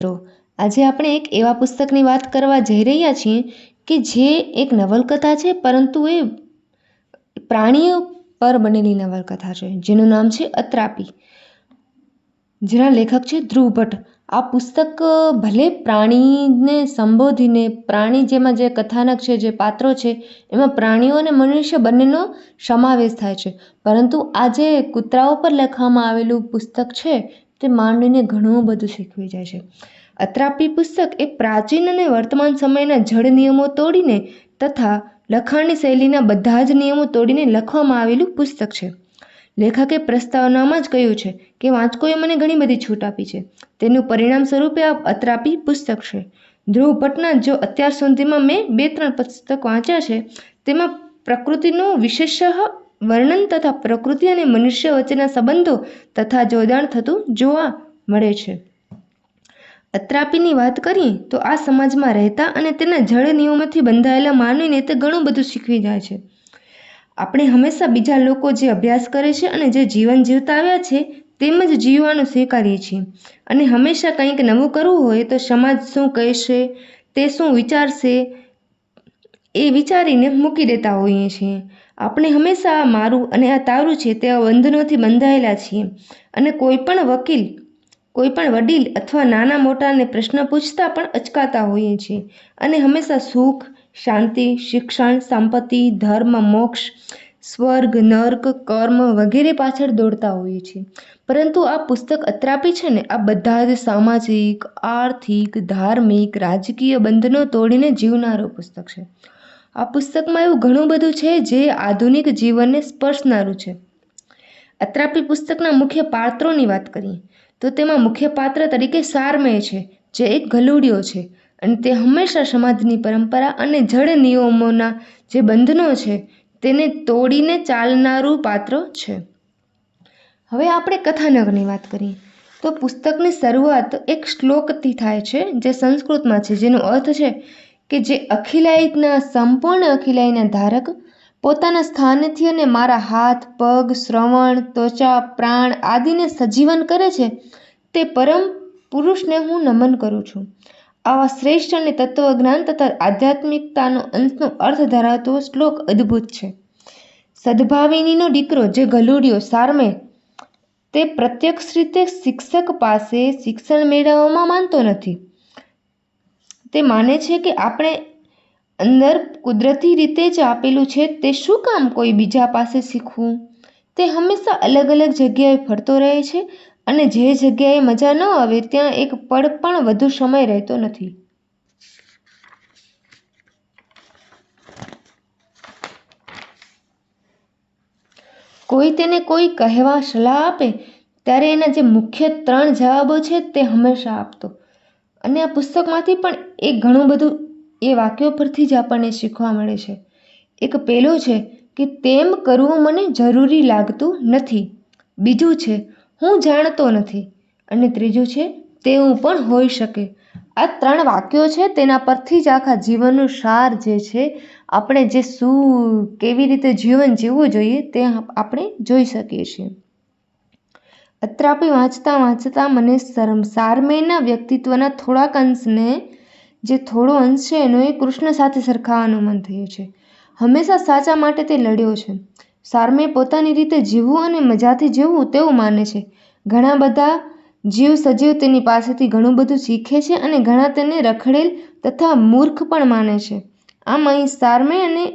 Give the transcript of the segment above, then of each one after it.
મિત્રો, આજે આપણે એક એવા પુસ્તકની વાત કરવા જઈ રહ્યા છીએ કે જે એક નવલકથા છે, પરંતુ એ પ્રાણીઓ પર બનેલી નવલકથા છે, જેનું નામ છે અત્રાપી. જેના લેખક છે ધ્રુવ ભટ્ટ આ પુસ્તક, ભલે પ્રાણીને સંબોધીને, પ્રાણી જેમાં જે કથાનક છે, જે પાત્રો છે, એમાં પ્રાણીઓ અને મનુષ્ય બંનેનો સમાવેશ થાય છે. પરંતુ આ જે કૂતરાઓ પર લખવામાં આવેલું પુસ્તક છે તે માનવીને ઘણું બધું શીખવી જાય છે. અત્રાપી પુસ્તક એ પ્રાચીન અને વર્તમાન સમયના જડ નિયમો તોડીને તથા લખાણની શૈલીના બધા જ નિયમો તોડીને લખવામાં આવેલું પુસ્તક છે. લેખકે પ્રસ્તાવનામાં જ કહ્યું છે કે વાંચકોએ મને ઘણી બધી છૂટ આપી છે. તેનું પરિણામ સ્વરૂપે આ અત્રાપી પુસ્તક છે. ધ્રુવ ભટ્ટના જો અત્યાર સુધીમાં મેં બે ત્રણ પુસ્તક વાંચ્યા છે, તેમાં પ્રકૃતિનું વિશેષ વર્ણન તથા પ્રકૃતિ અને મનુષ્ય વચ્ચેના સંબંધો તથા જોડાણ થતું જોવા મળે છે. અત્રાપીની વાત કરીએ તો આ સમાજમાં રહેતા અને તેના જળ નિયમોથી બંધાયેલા માનવીને તે ઘણું બધું શીખવી જાય છે. આપણે હંમેશા બીજા લોકો જે અભ્યાસ કરે છે અને જે જીવન જીવતા આવ્યા છે તેમ જ જીવવાનું સ્વીકારીએ છીએ. અને હંમેશા કંઈક નવું કરવું હોય તો સમાજ શું કહેશે, તે શું વિચારશે એ વિચારીને મૂકી દેતા હોઈએ છીએ. આપણે હંમેશા આ મારું અને આ તારું છે તેવા બંધનોથી બંધાયેલા છીએ. અને કોઈ પણ વકીલ, કોઈ પણ વડીલ અથવા નાના મોટાને પ્રશ્ન પૂછતા પણ અચકાતા હોઈએ છીએ. અને હંમેશા સુખ, શાંતિ, શિક્ષણ, સંપત્તિ, ધર્મ, મોક્ષ, સ્વર્ગ, નર્ક, કર્મ વગેરે પાછળ દોડતા હોઈએ છીએ. પરંતુ આ પુસ્તક અત્રાપી છે ને, આ બધા જ સામાજિક, આર્થિક, ધાર્મિક, રાજકીય બંધનો તોડીને જીવનારો પુસ્તક છે. આ પુસ્તકમાં એવું ઘણું બધું છે જે આધુનિક જીવનને સ્પર્શનારું છે. અત્રાપી પુસ્તકના મુખ્ય પાત્રોની વાત કરીએ, તો તેમાં મુખ્ય પાત્ર તરીકે સારમેય છે, જે એક ગલુડિયો છે અને તે હંમેશા સમાજની પરંપરા અને જડ નિયમોના જે બંધનો છે તેને તોડીને ચાલનારું પાત્ર છે. હવે આપણે કથાનકની વાત કરીએ, તો પુસ્તકની શરૂઆત એક શ્લોકથી થાય છે જે સંસ્કૃતમાં છે, જેનો અર્થ છે કે જે અખિલાયતના સંપૂર્ણ અખિલાયના ધારક પોતાના સ્થાનથી અને મારા હાથ, પગ, શ્રવણ, ત્વચા, પ્રાણ આદિને સજીવન કરે છે, તે પરમ પુરુષને હું નમન કરું છું. આવા શ્રેષ્ઠ અને તત્વજ્ઞાન તથા આધ્યાત્મિકતાનો અંશનો અર્થ ધરાવતો શ્લોક અદ્ભુત છે. સદભાવિનીનો દીકરો જે ગલુડિયો સારમે તે પ્રત્યક્ષ રીતે શિક્ષક પાસે શિક્ષણ મેળવવામાં માનતો નથી. તે માને છે કે આપણે અંદર કુદરતી રીતે જ આપેલું છે તે શું કામ કોઈ બીજા પાસે શીખવું? તે હંમેશા અલગ અલગ જગ્યાએ ફરતો રહે છે અને જે જગ્યાએ મજા ન આવે ત્યાં એક પળ પણ વધુ સમય રહેતો નથી. કોઈ તેને કોઈ કહેવા સલાહ આપે ત્યારે એના જે મુખ્ય ત્રણ જવાબો છે તે હંમેશા આપતો. અને આ પુસ્તકમાંથી પણ એક ઘણું બધું એ વાક્યો પરથી જ આપણને શીખવા મળે છે. એક પહેલું છે કે તેમ કરવું મને જરૂરી લાગતું નથી. બીજું છે, હું જાણતો નથી. અને ત્રીજું છે, તેવું પણ હોઈ શકે. આ ત્રણ વાક્યો છે, તેના પરથી જ આખા જીવનનું સાર જે છે, આપણે જે શું, કેવી રીતે જીવન જીવવું જોઈએ તે આપણે જોઈ શકીએ છીએ. અત્રાપી વાંચતા વાંચતા મને શરમ, સારમેયના વ્યક્તિત્વના થોડાક અંશને જે થોડો અંશ છે, એનો એ કૃષ્ણ સાથે સરખાવાનું મન થયું છે. હંમેશા સાચા માટે તે લડ્યો છે. સારમે પોતાની રીતે જીવવું અને મજાથી જીવવું તેવું માને છે. ઘણા બધા જીવ સજીવ તેની પાસેથી ઘણું બધું શીખે છે અને ઘણા તેને રખડેલ તથા મૂર્ખ પણ માને છે. આમ અહીં સારમે અને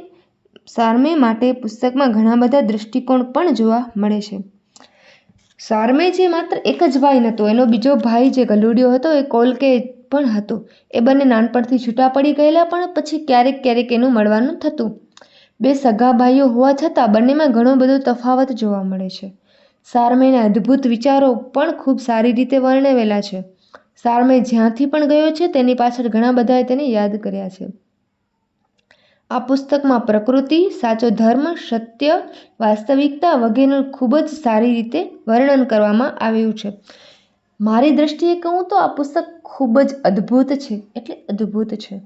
સારમે માટે પુસ્તકમાં ઘણા બધા દૃષ્ટિકોણ પણ જોવા મળે છે. સારમે જે માત્ર એક જ ભાઈ નહોતો, એનો બીજો ભાઈ જે ગલુડિયો હતો, એ કોલકે પણ હતો. એ બંને નાનપણથી છૂટા પડી ગયેલા પણ પછી ક્યારેક ક્યારેક એનું મળવાનું થતું. બે સગા ભાઈઓ હોવા છતાં બંનેમાં ઘણો બધો તફાવત જોવા મળે છે. સારમેના અદ્ભુત વિચારો પણ ખૂબ સારી રીતે વર્ણવેલા છે. સારમે જ્યાંથી પણ ગયો છે તેની પાછળ ઘણા બધાએ તેને યાદ કર્યા છે. આ પુસ્તકમાં પ્રકૃતિ, સાચો ધર્મ, સત્ય, વાસ્તવિકતા વગેરેનું ખૂબ જ સારી રીતે વર્ણન કરવામાં આવ્યું છે. મારી દૃષ્ટિએ કહું તો આ પુસ્તક ખૂબ જ અદ્ભુત છે. એટલે અદ્ભુત છે.